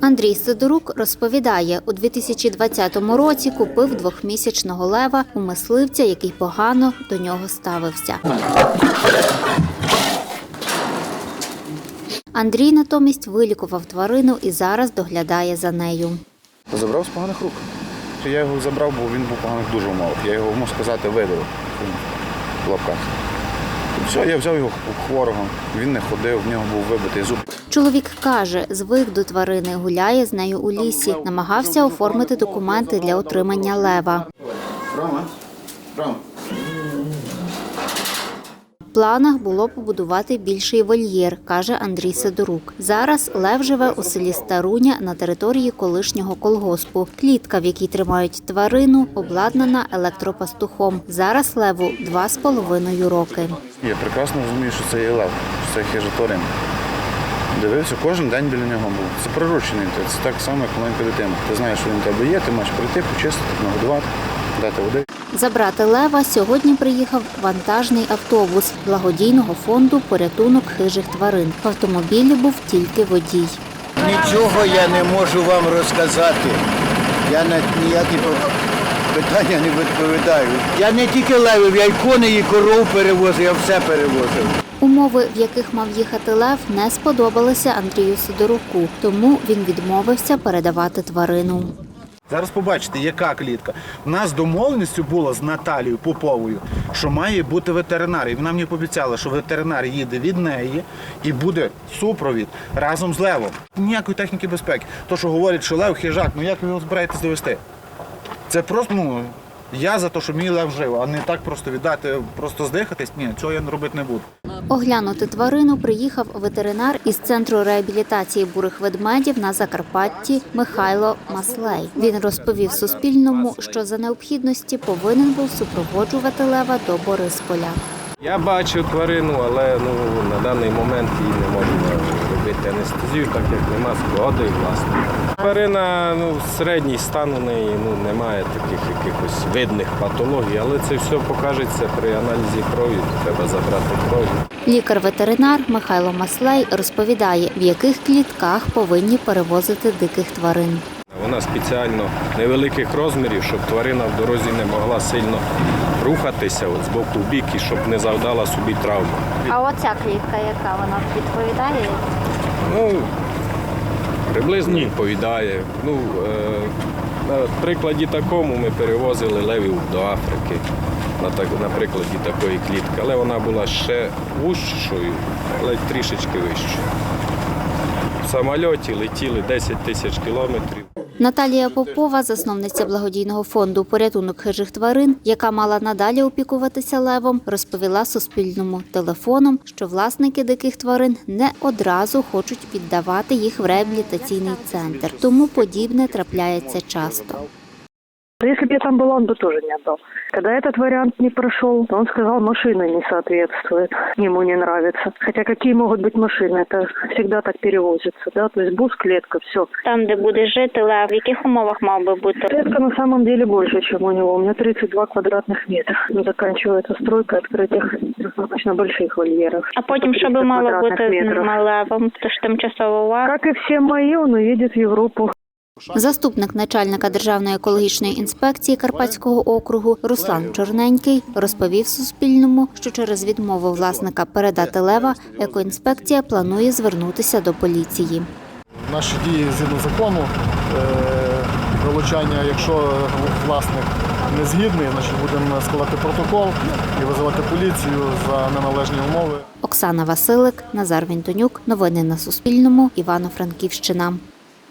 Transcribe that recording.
Андрій Сидорук розповідає, у 2020 році купив двохмісячного лева у мисливця, який погано до нього ставився. Андрій натомість вилікував тварину і зараз доглядає за нею. Забрав з поганих рук. Я його забрав, бо він був поганих дуже умовах. Я його, можна сказати, видав в лапках. Все, я взяв його хворого, він не ходив, в нього був вибитий зуб. Чоловік каже, звик до тварини, гуляє з нею у лісі, намагався оформити документи для отримання лева. Рома, Рома. Планах було побудувати більший вольєр, каже Андрій Сидорук. Зараз лев живе у селі Старуня на території колишнього колгоспу. Клітка, в якій тримають тварину, обладнана електропастухом. Зараз леву два з половиною роки. Я прекрасно розумію, що це є лев, що це хижа Дивився, кожен день біля нього був. Це приручений, це так само, як маленька дитина. Ти знаєш, що він тебе є, ти маєш прийти, почистити, нагодувати, дати води. Забрати лева сьогодні приїхав вантажний автобус благодійного фонду порятунок хижих тварин. В автомобілі був тільки водій. Нічого я не можу вам розказати. Я на ніякі питання не відповідаю. Я не тільки левів, я й коней, і коров перевозив, я все перевозив. Умови, в яких мав їхати лев, не сподобалися Андрію Сидоруку, тому він відмовився передавати тварину. Зараз побачите, яка клітка. У нас домовленістю було з Наталією Поповою, що має бути ветеринар. І вона мені пообіцяла, що ветеринар їде від неї і буде супровід разом з левом. Ніякої техніки безпеки. То, що говорять, що лев хижак, ну як ви його збираєтесь довести? Це просто, ну, я за те, що мій лев жив, а не так просто віддати, просто здихатись. Ні, цього я робити не буду. Оглянути тварину приїхав ветеринар із центру реабілітації бурих ведмедів на Закарпатті Михайло Маслей. Він розповів Суспільному, що за необхідності повинен був супроводжувати лева до Борисполя. Я бачив тварину, але ну, на даний момент їй не можна робити анестезію, так як нема згоди власне. Тварина ну, середній стан у неї ну, немає таких якихось видних патологій, але це все покажеться при аналізі крові, треба забрати кров. Лікар-ветеринар Михайло Маслей розповідає, в яких клітках повинні перевозити диких тварин. Вона спеціально невеликих розмірів, щоб тварина в дорозі не могла сильно рухатися от, з боку в бік і щоб не завдала собі травму. А оця клітка, яка вона відповідає? Ну, приблизно відповідає. Ну, е, на прикладі такому ми перевозили левів до Африки. На, так, на прикладі такої клітки. Але вона була ще вужчою, але трішечки вищою. В самольоті летіли 10 тисяч кілометрів. Наталія Попова, засновниця благодійного фонду порятунок хижих тварин, яка мала надалі опікуватися левом, розповіла Суспільному телефоном, що власники диких тварин не одразу хочуть віддавати їх в реабілітаційний центр, тому подібне трапляється часто. Если бы я там была, он бы тоже не отдал. Когда этот вариант не прошел, он сказал, машина не соответствует, ему не нравится. Хотя какие могут быть машины? Это всегда так перевозится, да? То есть бус, клетка, все. Там, де буде жити лев, в яких умовах мав би бути? Клетка на самом деле больше, чем у него. У меня 32 квадратных метра. Ну, заканчивается стройка открытых достаточно больших вольеров. А би 130 мало бути з метров. ним левом? Тож тимчасово увага. Как и все мои, он уедет в Европу. Заступник начальника Державної екологічної інспекції Карпатського округу Руслан Чорненький розповів Суспільному, що через відмову власника передати лева екоінспекція планує звернутися до поліції. Наші дії згідно закону, е, вилучання, якщо власник не згідний, значить будемо складати протокол і визивати поліцію за неналежні умови. Оксана Василик, Назар Вінтонюк. Новини на Суспільному. Івано-Франківщина.